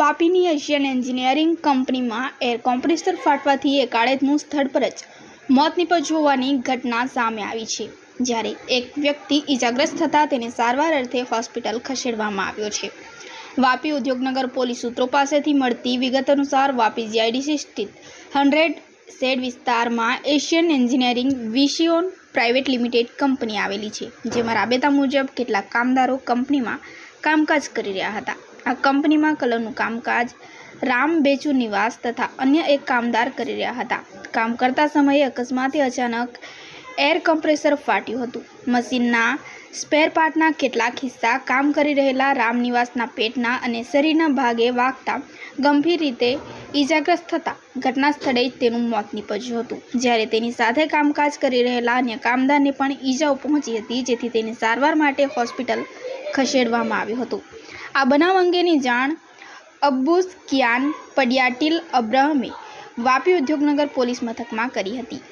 વાપીની Asian engineering કંપનીમાં air compressor ફાટવાથી એકાળેતનું સ્થળ પર જ મોત નિપજ હોવાની ઘટના સામે આવી છે. જ્યારે એક વ્યક્તિ ઇજાગ્રસ્ત થતાં તેને સારવાર અર્થે હોસ્પિટલ ખસેડવામાં આવ્યો છે. વાપી ઉદ્યોગનગર પોલીસ સૂત્રો પાસેથી મળતી વિગત અનુસાર વાપી જીઆઈડીસી સ્થિત હંડ્રેડ શેડ વિસ્તારમાં એશિયન એન્જિનિયરિંગ વિશિયોન પ્રાઇવેટ લિમિટેડ કંપની આવેલી છે, જેમાં રાબેતા મુજબ કેટલાક કામદારો કંપનીમાં કામકાજ કરી રહ્યા હતા. આ કંપનીમાં કલરનું કામકાજ, રામ બેચુ નિવાસ તથા અન્ય એક કામદાર કરી રહ્યા હતા. કામ કરતા સમયે અકસ્માતે અચાનક એર કમ્પ્રેસર ફાટ્યું હતું. મશીનના સ્પેર પાર્ટના કેટલાક હિસ્સા કામ કરી રહેલા રામનિવાસના પેટના અને શરીરના ભાગે વાગતા ગંભીર રીતે ઈજાગ્રસ્ત થતા ઘટના સ્થળે જ તેનું મોત નીપજ્યું હતું. જ્યારે તેની સાથે કામકાજ કરી રહેલા અન્ય કામદારને પણ ઈજાઓ પહોંચી હતી, જેથી તેને સારવાર માટે હોસ્પિટલ ખસેડવામાં આવ્યું હતું. આ બનાવ અંગેની જાણ અબ્બુસ કિયાન પડિયાટીલ અબ્રાહમે વાપી ઉદ્યોગનગર પોલીસ મથકમાં કરી હતી.